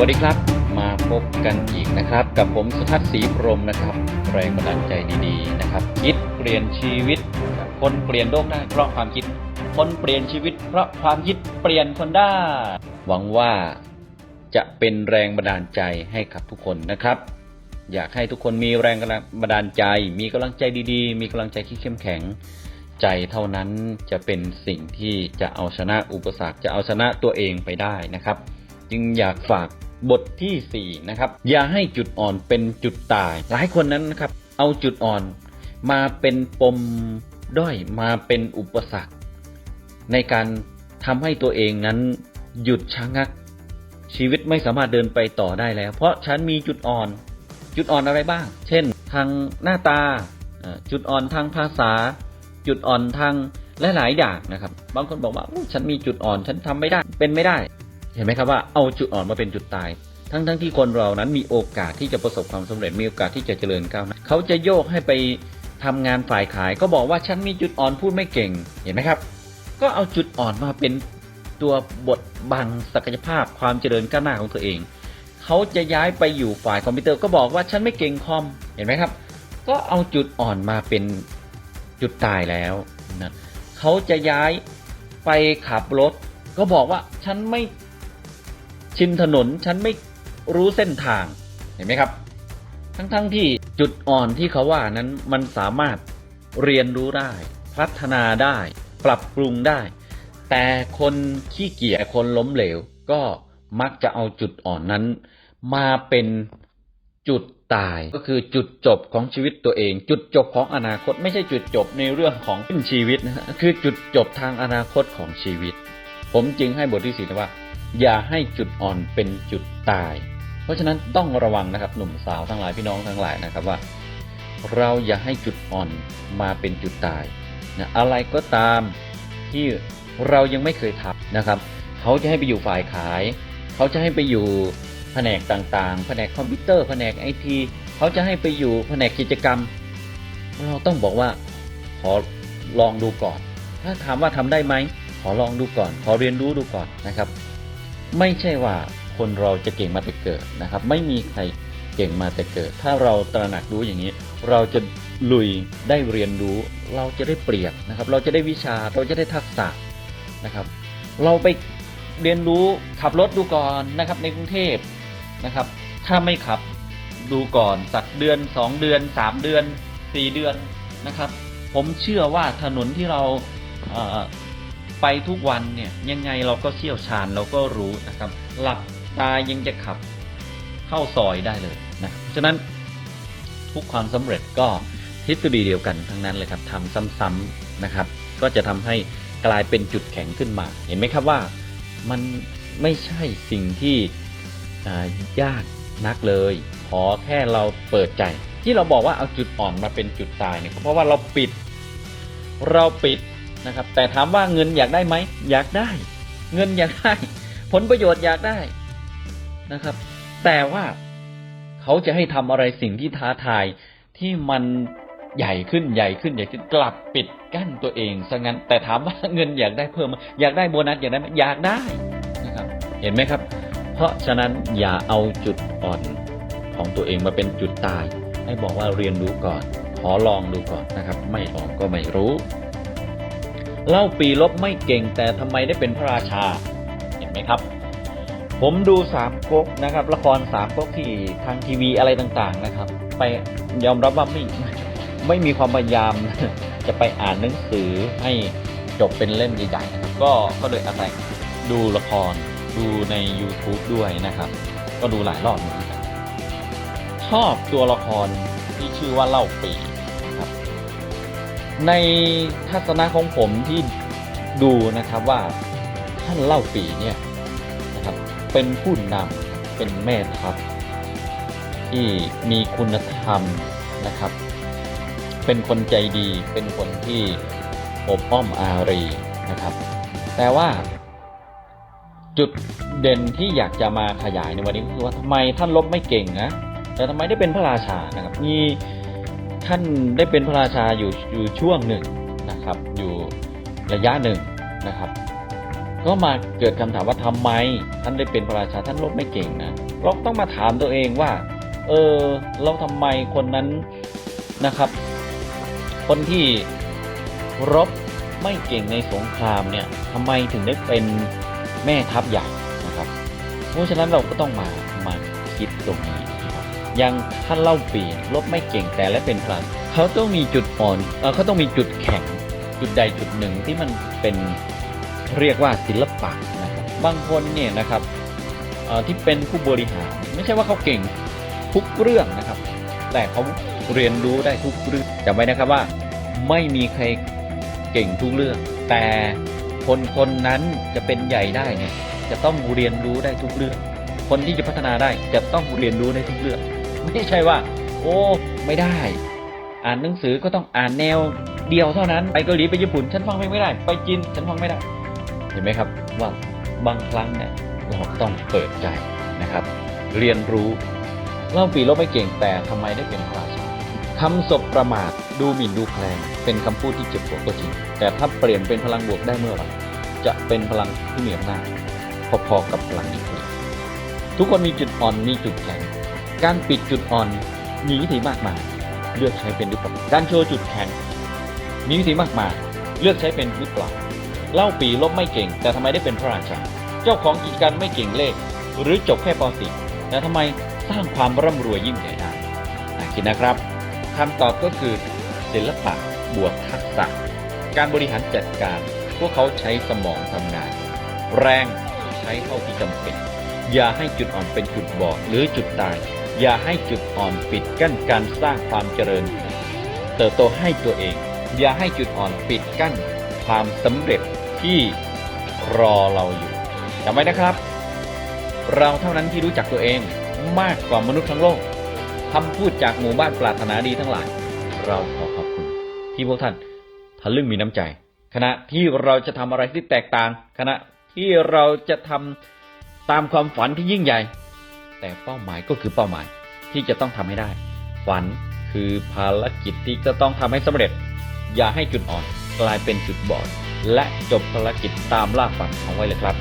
สวัสดีครับ มาพบกันอีกนะครับ กับผมสุทัศน์ศรีพรมนะครับ แรงบันดาลใจดีๆนะครับ คิดเปลี่ยนชีวิต คนเปลี่ยนโลกได้เพราะความคิด คนเปลี่ยนชีวิต เพราะความคิดเปลี่ยนคนได้ หวังว่าจะเป็นแรงบันดาลใจให้กับทุกคนนะครับ อยากให้ทุกคนมีแรงบันดาลใจ มีกำลังใจดีๆ มีกำลังใจที่เข้มแข็ง ใจเท่านั้นจะเป็นสิ่งที่จะเอาชนะอุปสรรค จะเอาชนะตัวเองไปได้นะครับ จึงอยากฝาก บทที่ 4 นะครับ อย่าให้จุดอ่อนเป็นจุดตาย หลายคนนั้นนะครับ เอาจุดอ่อนมาเป็นปมด้อยมาเป็นอุปสรรค ในการทำให้ตัวเองนั้นหยุดชะงัก ชีวิตไม่สามารถเดินไปต่อได้แล้ว เพราะฉันมีจุดอ่อน จุดอ่อนอะไรบ้าง เช่น ทางหน้าตาจุดอ่อนทางภาษา จุดอ่อนทางหลายๆอย่างนะครับ บางคนบอกว่าฉันมีจุดอ่อน ฉันทำไม่ได้ เป็นไม่ได้ เห็นไหมครับว่าเอาจุดอ่อนมาเป็นจุดตาย ทั้งทั้งที่คนเรานั้นมีโอกาสที่จะประสบความสำเร็จมีโอกาสที่จะเจริญก้าวหน้าเขาจะโยกให้ไปทำงานฝ่ายขาย ก็บอกว่าฉันมีจุดอ่อนพูดไม่เก่งเห็นไหมครับ ก็เอาจุดอ่อนมาเป็นตัวบทบังศักยภาพความเจริญก้าวหน้าของตัวเอง เขาจะย้ายไปอยู่ฝ่ายคอมพิวเตอร์ก็บอกว่าฉันไม่เก่งคอมเห็นไหมครับ ก็เอาจุดอ่อนมาเป็นจุดตายแล้วนะเขาจะย้ายไปขับรถ ก็บอกว่าฉันไม่ ชินถนนฉันไม่รู้เส้นทางเห็นไหมครับ ทั้งๆทที่จุดอ่อนที่เขาว่านั้นมันสามารถเรียนรู้ได้ พัฒนาได้ ปรับปรุงได้ แต่คนขี้เกียจคนล้มเหลว ก็มักจะเอาจุดอ่อนนั้น มาเป็นจุดตายก็คือจุดจบของชีวิตตัวเอง จุดจบของอนาคตไม่ใช่จุดจบในเรื่องของชีวิตนะคือจุดจบทางอนาคตของชีวิต ผมจึงให้บทที่สี่ว่า อย่าให้จุดอ่อนเป็นจุดตาย เพราะฉะนั้นต้องระวังนะครับหนุ่มสาวทั้งหลายพี่น้องทั้งหลายนะครับว่า เราอย่าให้จุดอ่อนมาเป็นจุดตายนะอะไรก็ตามที่เรายังไม่เคยทำนะครับ เขาจะให้ไปอยู่ฝ่ายขาย เขาจะให้ไปอยู่แผนกต่างๆ แผนกคอมพิวเตอร์ แผนกไอทีเขาจะให้ไปอยู่แผนกกิจกรรม เราต้องบอกว่าขอลองดูก่อน ถ้าถามว่าทำได้ไหมขอลองดูก่อน ขอเรียนรู้ดูก่อนนะครับ ไม่ใช่ว่าคนเราจะเก่งมาแต่เกิดนะครับ ไม่มีใครเก่งมาแต่เกิด ถ้าเราตระหนักรู้อย่างนี้ เราจะลุยได้เรียนรู้ เราจะได้เปรียบนะครับ เราจะได้วิชาเราจะได้ทักษะนะครับ เราไปเรียนรู้ขับรถดูก่อนนะครับ ในกรุงเทพนะครับ ถ้าไม่ขับดูก่อนสักเดือนสองเดือนสามเดือนสี่เดือนนะครับ ผมเชื่อว่าถนนที่เรา ไปทุกวันเนี่ยยังไงเราก็เชี่ยวชาญเราก็รู้นะครับ หลับตายังจะขับเข้าซอยได้เลยนะฉะนั้นทุกความสำเร็จก็ทฤษฎีเดียวกันทั้งนั้นเลยครับทำซ้ำๆนะครับ ก็จะทำให้กลายเป็นจุดแข็งขึ้นมา เห็นไหมครับว่ามันไม่ใช่สิ่งที่ยากนักเลย ขอแค่เราเปิดใจ ที่เราบอกว่าเอาจุดอ่อนมาเป็นจุดตายเนี่ยเพราะว่าเราปิด เราปิด นะครับแต่ถามว่าเงินอยากได้ไหมอยากได้ เงินอยากได้ ผลประโยชน์อยากได้นะครับ แต่ว่าเขาจะให้ทำอะไรสิ่งที่ท้าทายที่มันใหญ่ขึ้นใหญ่ขึ้นใหญ่ขึ้นกลับปิดกั้นตัวเองซะงั้น แต่ถามว่าเงินอยากได้เพิ่มไหมอยากได้โบนัสอยากได้ไหมอยากได้นะครับ เห็นไหมครับ เพราะฉะนั้นอย่าเอาจุดอ่อนของตัวเองมาเป็นจุดตาย ให้บอกว่าเรียนรู้ก่อน ขอลองดูก่อนนะครับ ไม่ลองก็ไม่รู้ เล่าปีลบไม่เก่งแต่ทำไมได้เป็นพระราชา เห็นไหมครับ ผมดูสามก๊กนะครับ ละครสามก๊กที่ทางทีวีอะไรต่างๆนะครับ ไปยอมรับว่าไม่ไม่มีความพยายาม จะไปอ่านหนังสือให้จบเป็นเล่มใหญ่ๆนะครับก็ก็เลยอาศัยดูละครดูใน YouTube ด้วยนะครับ ก็ดูหลายรอบเหมือนกันชอบตัวละครที่ชื่อว่าเล่าปี ในทัศนะของผมที่ดูนะครับว่าท่านเล่าปีเนี่ยนะครับเป็นผู้นำเป็นแม่ทัพที่มีคุณธรรมนะครับ เป็นคนใจดีเป็นคนที่อบอ้อมอารีนะครับ แต่ว่าจุดเด่นที่อยากจะมาขยายในวันนี้ก็คือว่าทำไมท่านลบไม่เก่งนะแต่ทำไมได้เป็นพระราชานะครับมี ท่านได้เป็นพระราชาอยู่อยู่ช่วงหนึ่งนะครับ อยู่ระยะหนึ่งนะครับ ก็มาเกิดคำถามว่าทำไม ท่านได้เป็นพระราชาท่านรบไม่เก่งนะเราต้องมาถามตัวเองว่า เออเราทำไมคนนั้นนะครับ คนที่รบไม่เก่งในสงครามเนี่ยทำไมถึงได้เป็นแม่ทัพใหญ่นะครับ เพราะฉะนั้นเราก็ต้องมามาคิดตรงนี้ ย่างท่านเล่าปีรบไม่เก่งแต่และเป็นพลังเขาต้องมีจุดอ่อนเอเขาต้องมีจุดแข็งจุดใดจุดหนึ่งที่มันเป็นเรียกว่าศิลปะนะครับบางคนเนี่ยนะครับที่เป็นผู้บริหารไม่ใช่ว่าเขาเก่งทุกเรื่องนะครับ แต่เขาเรียนรู้ได้ทุกเรื่องจำไว้นะครับว่าไม่มีใครเก่งทุกเรื่อง แต่คนคนนั้นจะเป็นใหญ่ได้เนี่ยจะต้องเรียนรู้ได้ทุกเรื่อง คนที่จะพัฒนาได้จะต้องเรียนรู้ได้ทุกเรื่อง ไม่ใช่ว่า โอ้ไม่ได้ อ่านหนังสือก็ต้องอ่านแนวเดียวเท่านั้น ไปเกาหลีไปญี่ปุ่นฉันฟังเพลงไม่ได้ ไปจีนฉันฟังไม่ได้ เห็นไหมครับว่าบางครั้งเนี่ยเราต้องเปิดใจนะครับ เรียนรู้เล่าปีลบไม่เก่งแต่ทำไมได้เป็นพระราชาคำศพประมาทดูหมิ่นดูแคลนเป็นคำพูดที่เจ็บปวดก็จริง แต่ถ้าเปลี่ยนเป็นพลังบวกได้เมื่อไหร่จะเป็นพลังที่มีอำนาจพอๆกับพลังนิวเคลียร์ทุกคนมีจุดอ่อนมีจุดแข็ง การปิดจุดอ่อนมีวิธีมากมายเลือกใช้เป็นหรือเปล่าการโชว์จุดแข็งมีวิธีมากมายเลือกใช้เป็นหรือเปล่าเล่าปีลบไม่เก่ง แต่ทำไมได้เป็นพระราชาเจ้าของกิจการไม่เก่งเลข หรือจบแค่ป .4 แต่ทำไมสร้างความร่ำรวยยิ่งใหญ่ได้คิดนะครับคำตอบก็คือศิลปะบวกทักษะ การบริหารจัดการ พวกเขาใช้สมองทำงาน แรงใช้เท่าที่จำเป็น อย่าให้จุดอ่อนเป็นจุดบอดหรือจุดตาย อย่าให้จุดอ่อนปิดกั้นการสร้างความเจริญ เติบโตให้ตัวเอง อย่าให้จุดอ่อนปิดกั้นความสำเร็จที่รอเราอยู่จำไว้นะครับ เราเท่านั้นที่รู้จักตัวเองมากกว่ามนุษย์ทั้งโลกคำพูดจากหมู่บ้านปรารถนาดีทั้งหลาย เราขอขอบคุณ ที่พวกท่านทะลึ่งมีน้ำใจ ขณะที่เราจะทำอะไรที่แตกต่าง ขณะที่เราจะทำตามความฝันที่ยิ่งใหญ่ แต่เป้าหมายก็คือเป้าหมายที่จะต้องทำให้ได้ ฝันคือภารกิจที่จะต้องทำให้สำเร็จ อย่าให้จุดอ่อนกลายเป็นจุดบอด และจบภารกิจตามล่าฝันเอาไว้เลยครับ